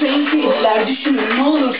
sayın seyirciler düşünün ne olur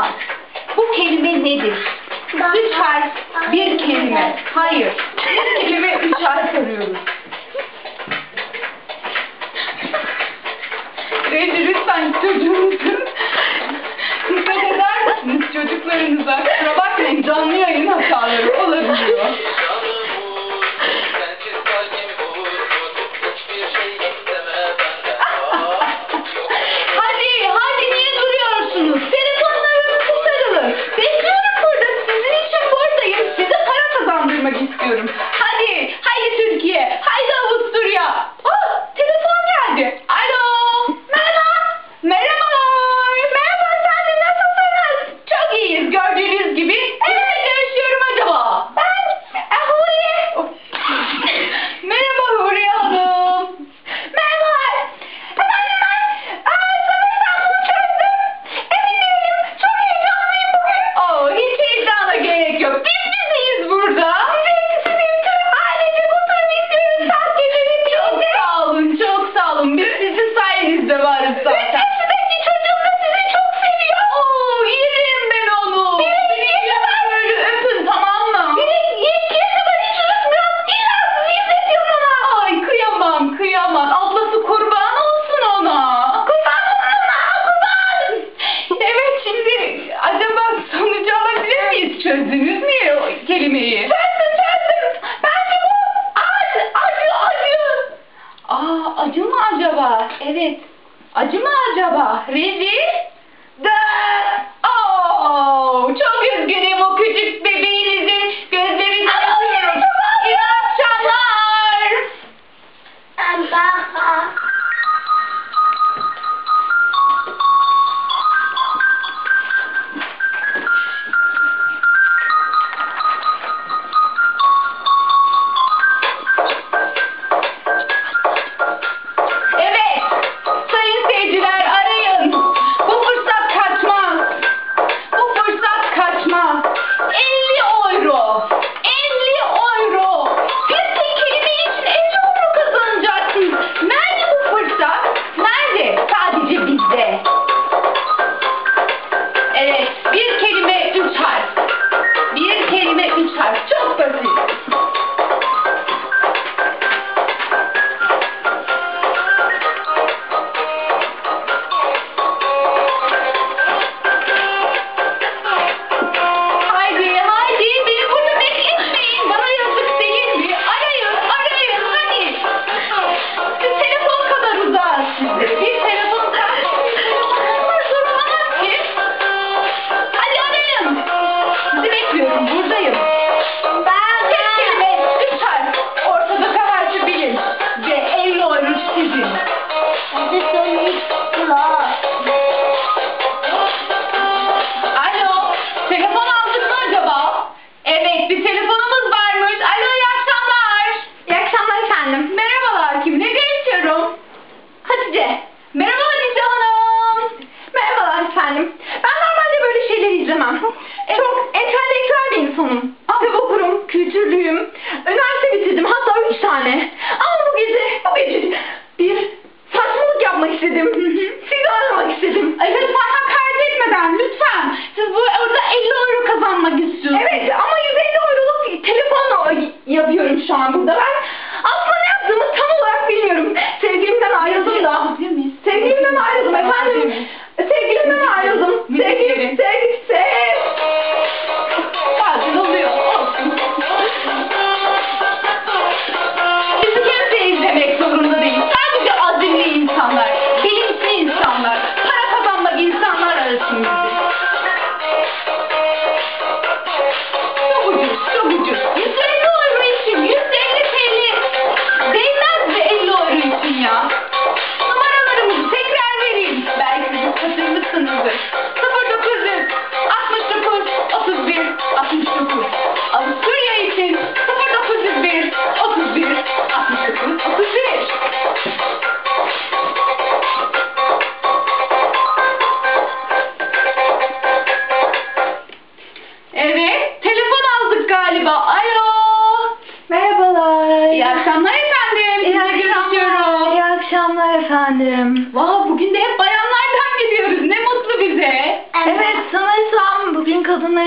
zaman bu kelime nedir? Üç harf bir kelime. Hayır. Bu kelime üç harf arıyoruz. Bence lütfen çocuğunuzun dikkat eder misiniz çocuklarınıza? Kusura bakmayın canlı yayın hataları olabiliyor. acı mı acaba? Evet. Acı mı acaba? Reji? Dön!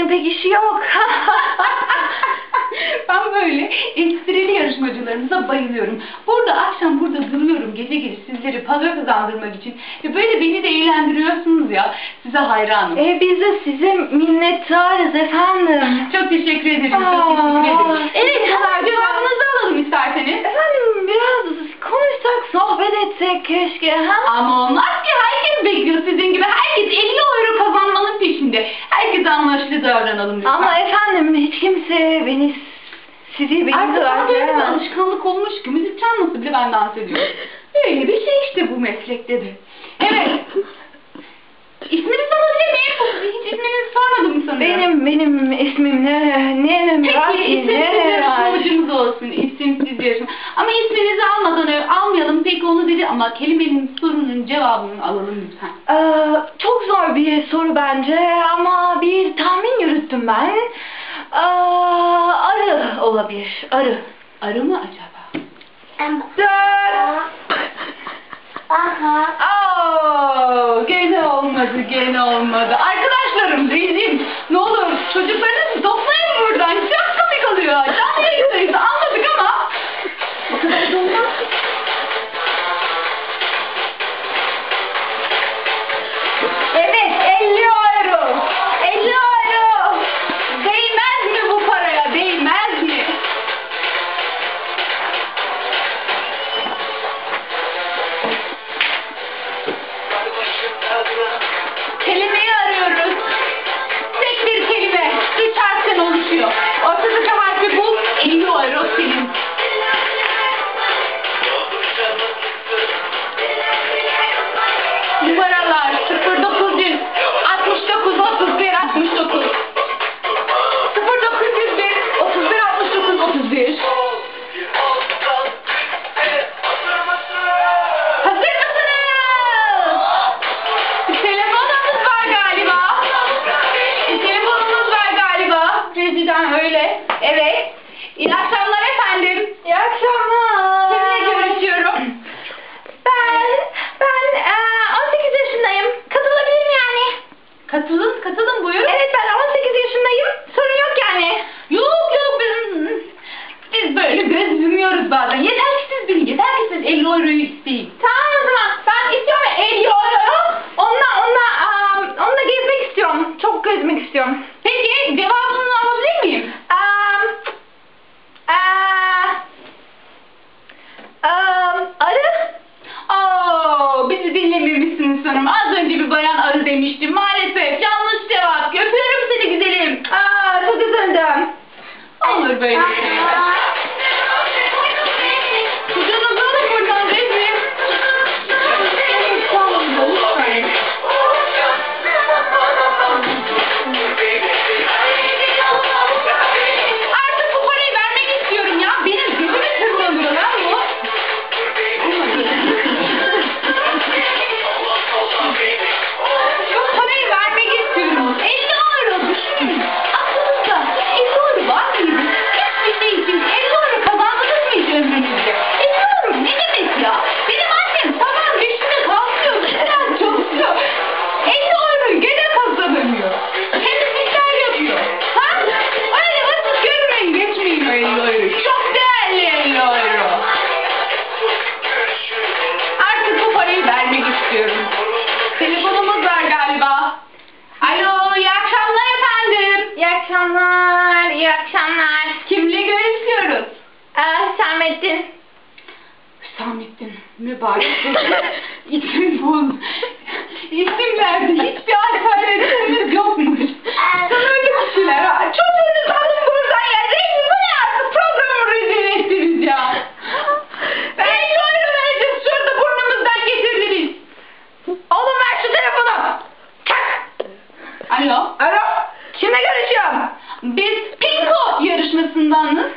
Kadınların pek işi yok. ben böyle esprili yarışmacılarımıza bayılıyorum. Burada akşam burada duruyorum gece gece sizleri para kazandırmak için. Ve böyle beni de eğlendiriyorsunuz ya. Size hayranım. e, biz de size minnettarız efendim. Çok teşekkür ederim. Çok teşekkür ederim. Evet kadar cevabınızı alalım isterseniz. Efendim biraz konuşsak, sohbet etsek keşke. Ha? Ama olmaz ki herkes bekliyor sizin gibi. Herkes 50 euro kazanmanın peşinde. Herkes anlaşılı davranalım lütfen. Ama efendim hiç kimse beni sizi benim Artık kadar bana böyle bir alışkanlık olmuş ki müzik çalması bile ben dans ediyorum. Böyle bir şey işte bu meslekte de. Evet. İsminizi alabilir miyim? Hiç isminizi sormadım sanırım. Benim benim ismim ne ne ne Peki ki Ama isminizi almadan almayalım peki onu dedi ama kelimenin sorunun cevabını alalım lütfen. Ee, çok zor bir soru bence ama bir tahmin yürüttüm ben. Ee, arı olabilir. Arı. Arı mı acaba? Dört. Aha. Aa, gene olmadı, gene olmadı. Arkadaşlarım Hüsamettin mübarek isim bul. İsim verdi. Hiçbir alternatifimiz yokmuş. Sen öyle kişiler ha. Çocuğunuz alın buradan ya. Rezil bu ne artık programı rezil ettiniz ya. Ben şöyle vereceğiz. Şurada burnumuzdan getirdiniz. Oğlum ver şu telefonu. Alo. Alo. Kimle görüşüyorum? Biz Pinko yarışmasındanız.